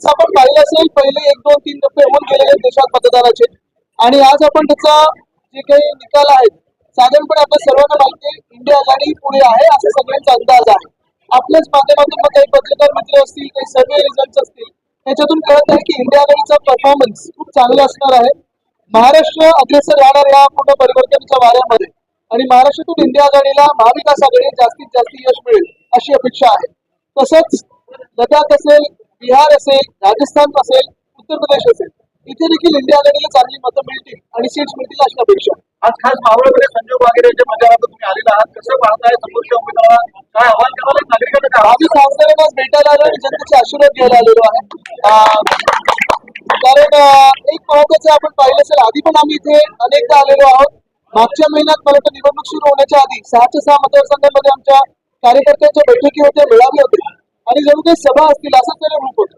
निश्चितच आपण पाहिलं असेल पहिले एक दोन तीन टप्पे होऊन गेलेले आहेत देशात मतदानाचे. आणि आज आपण त्याचा जे काही निकाल आहेत साधारणपणे आपल्या सर्वांना माहिती आहे इंडिया आघाडी पुढे आहे असा सगळ्यांचा अंदाज आहे. आपल्याच माध्यमातून काही पत्रकार मित्र असतील काही सर्वे रिझल्ट असतील त्याच्यातून कळत आहे की इंडिया आघाडीचा परफॉर्मन्स खूप चांगला असणार आहे. महाराष्ट्र अग्रेसर राहणार या पूर्ण परिवर्तनाच्या वाऱ्यामध्ये. आणि महाराष्ट्रातून इंडिया आघाडीला महाविकास आघाडी जास्तीत जास्त यश मिळेल अशी अपेक्षा आहे. तसंच लडाख असेल बिहार असेल राजस्थान असेल उत्तर प्रदेश असेल इथे देखील इंडिया आघाडीला चांगली मतं मिळतील आणि सीट्स मिळतील अशी अपेक्षा. आज खास मावळमध्ये संजय वगैरेच्या मैदानात तुम्ही आलेला आहात. कसं पाहताय समोरच्या उमेदवाराला काय आव्हान करायला नागरिकांना आम्ही खासदारांना भेटायला आलो आणि जनतेचे आशीर्वाद घ्यायला आलेलो आहे. कारण एक महत्वाचं आपण पाहिलं असेल आधी पण आम्ही इथे अनेकदा आलेलो आहोत. मागच्या महिन्यात मला निवडणूक सुरू होण्याच्या आधी सहाच्या सहा मतदारसंघामध्ये आमच्या कार्यकर्त्यांच्या बैठकी होत्या. मेळावे आणि जणू काही सभा असतील असं त्याला रूप होतं.